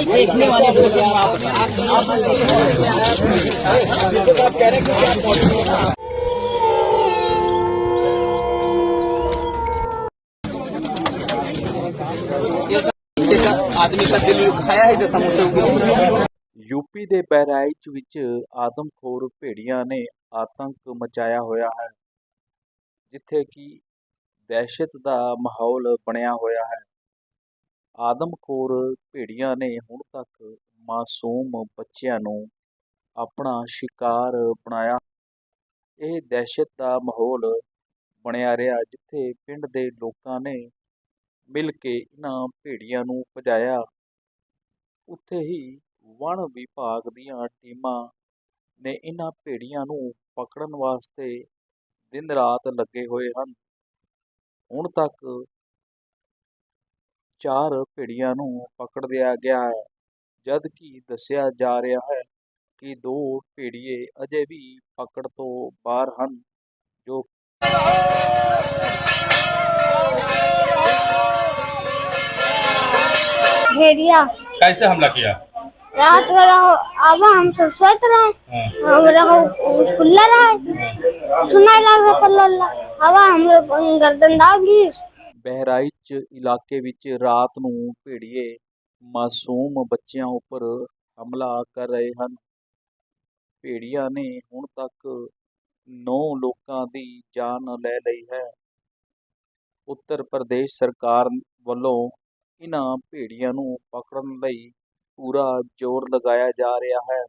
देखने वाले लोग हैं आप आप आप कह रहे हैं कि आप ये सब आदमी का दिल दुखाया है जो समोसे उनको ਯੂਪੀ ਦੇ ਬਹਿਰਾਈਚ ਵਿੱਚ ਆਦਮਖੋਰ ਭੇੜੀਆਂ ਨੇ ਆਤੰਕ ਮਚਾਇਆ ਹੋਇਆ ਹੈ ਜਿੱਥੇ ਕਿ ਦਹਿਸ਼ਤ ਦਾ ਮਾਹੌਲ ਬਣਿਆ ਹੋਇਆ ਹੈ ਆਦਮਖੋਰ ਭੇੜੀਆਂ ਨੇ ਹੁਣ ਤੱਕ ਮਾਸੂਮ ਬੱਚਿਆਂ ਨੂੰ ਆਪਣਾ ਸ਼ਿਕਾਰ ਬਣਾਇਆ। ਇਹ ਦਹਿਸ਼ਤ ਦਾ ਮਾਹੌਲ ਬਣਿਆ ਰਿਹਾ ਜਿੱਥੇ ਪਿੰਡ ਦੇ ਲੋਕਾਂ ਨੇ ਮਿਲ ਕੇ ਇਹਨਾਂ ਭੇੜੀਆਂ ਨੂੰ ਭਜਾਇਆ। ਉੱਥੇ ਹੀ ਵਣ ਵਿਭਾਗ ਦੀਆਂ ਟੀਮਾਂ ਨੇ ਇਹਨਾਂ ਭੇੜੀਆਂ ਨੂੰ ਪਕੜਨ ਵਾਸਤੇ ਦਿਨ ਰਾਤ ਲੱਗੇ ਹੋਏ ਹਨ। ਹੁਣ ਤੱਕ ਚਾਰ ਭੇੜੀਆਂ ਨੂੰ ਪਕੜ ਲਿਆ ਗਿਆ ਹੈ ਜਦ ਕਿ ਦੱਸਿਆ ਜਾ ਰਿਹਾ ਹੈ ਕਿ ਦੋ ਭੇੜੀਏ ਅਜੇ ਵੀ ਪਕੜ ਤੋਂ ਬਾਹਰ ਹਨ ਜੋ भेड़िया कैसे हमला किया रात वाला अब हम सब सोच रहे हैं हाँ, हमारा को खुला रहा है सुनाई लग रहा पल्ला हवा हम लोग गर्दन दाब ली ਬਹਿਰਾਈਚ ਇਲਾਕੇ ਵਿੱਚ ਰਾਤ ਨੂੰ ਭੇੜੀਏ ਮਾਸੂਮ ਬੱਚਿਆਂ ਉੱਪਰ ਹਮਲਾ ਕਰ ਰਹੇ ਹਨ। ਭੇੜੀਆਂ ਨੇ ਹੁਣ ਤੱਕ 9 ਲੋਕਾਂ ਦੀ ਜਾਨ ਲੈ ਲਈ ਹੈ। ਉੱਤਰ ਪ੍ਰਦੇਸ਼ ਸਰਕਾਰ ਵੱਲੋਂ ਇਹਨਾਂ ਭੇੜੀਆਂ ਨੂੰ ਪਕੜਨ ਲਈ ਪੂਰਾ ਜ਼ੋਰ ਲਗਾਇਆ ਜਾ ਰਿਹਾ ਹੈ।